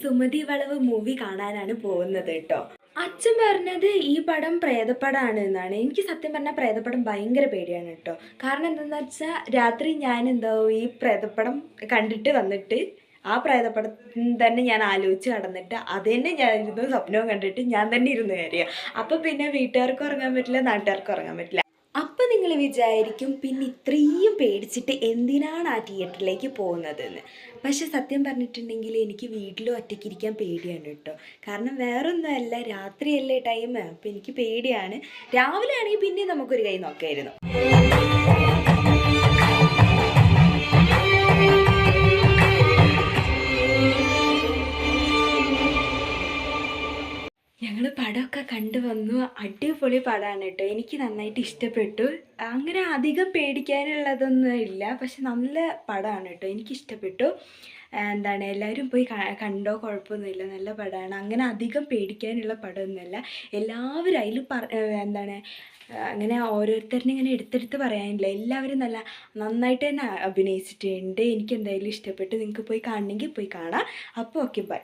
സുമതി വളവ് മൂവി കാണാനാണ് പോകുന്നത് കേട്ടോ. അച്ഛൻ പറഞ്ഞത് ഈ പടം പ്രേതപ്പടമാണ് എന്നാണ്. എനിക്ക് സത്യം പറഞ്ഞാൽ പ്രേതപ്പടം ഭയങ്കര പേടിയാണ് കേട്ടോ. കാരണം എന്താണെന്ന് വെച്ചാൽ രാത്രി ഞാൻ എന്താവും ഈ പ്രേതപ്പടം കണ്ടിട്ട് വന്നിട്ട് ആ പ്രേതപ്പടം തന്നെ ഞാൻ ആലോചിച്ച് കടന്നിട്ട് അത് തന്നെ ഞാൻ ഇരുന്ന് സ്വപ്നവും കണ്ടിട്ട് ഞാൻ തന്നെ ഇരുന്ന് കയറിയ. അപ്പം പിന്നെ വീട്ടുകാർക്ക് ഉറങ്ങാൻ പറ്റില്ല നാട്ടുകാർക്ക് ഉറങ്ങാൻ പറ്റില്ല. നിങ്ങൾ വിചാരിക്കും പിന്നെ ഇത്രയും പേടിച്ചിട്ട് എന്തിനാണ് ആ തിയേറ്ററിലേക്ക് പോകുന്നതെന്ന്. പക്ഷെ സത്യം പറഞ്ഞിട്ടുണ്ടെങ്കിൽ എനിക്ക് വീട്ടിലും ഒറ്റയ്ക്ക് ഇരിക്കാൻ പേടിയാണ് കേട്ടോ. കാരണം വേറൊന്നുമല്ല രാത്രിയല്ലേ ടൈം അപ്പം എനിക്ക് പേടിയാണ്. രാവിലെ ആണെങ്കിൽ പിന്നെ നമുക്കൊരു കൈ നോക്കായിരുന്നു. ഞങ്ങൾ പടമൊക്കെ കണ്ടുവന്നു അടിപൊളി പടമാണ് കേട്ടോ. എനിക്ക് നന്നായിട്ട് ഇഷ്ടപ്പെട്ടു. അങ്ങനെ അധികം പേടിക്കാനുള്ളതൊന്നും ഇല്ല. പക്ഷെ നല്ല പടമാണ് കേട്ടോ. എനിക്ക് ഇഷ്ടപ്പെട്ടു. എന്താണ് എല്ലാവരും പോയി കണ്ടോ? കുഴപ്പമൊന്നുമില്ല. നല്ല പടമാണ് അങ്ങനെ അധികം പേടിക്കാനുള്ള പടമൊന്നുമല്ല. എല്ലാവരും അതിൽ പറ എന്താണ് അങ്ങനെ ഓരോരുത്തരിനെ ഇങ്ങനെ എടുത്തെടുത്ത് പറയാനില്ല. എല്ലാവരും നല്ല നന്നായിട്ട് തന്നെ അഭിനയിച്ചിട്ടുണ്ട്. എനിക്ക് എന്തായാലും ഇഷ്ടപ്പെട്ടു. നിങ്ങൾക്ക് പോയി കാണണമെങ്കിൽ പോയി കാണാം. അപ്പോൾ ഓക്കെ ബൈ.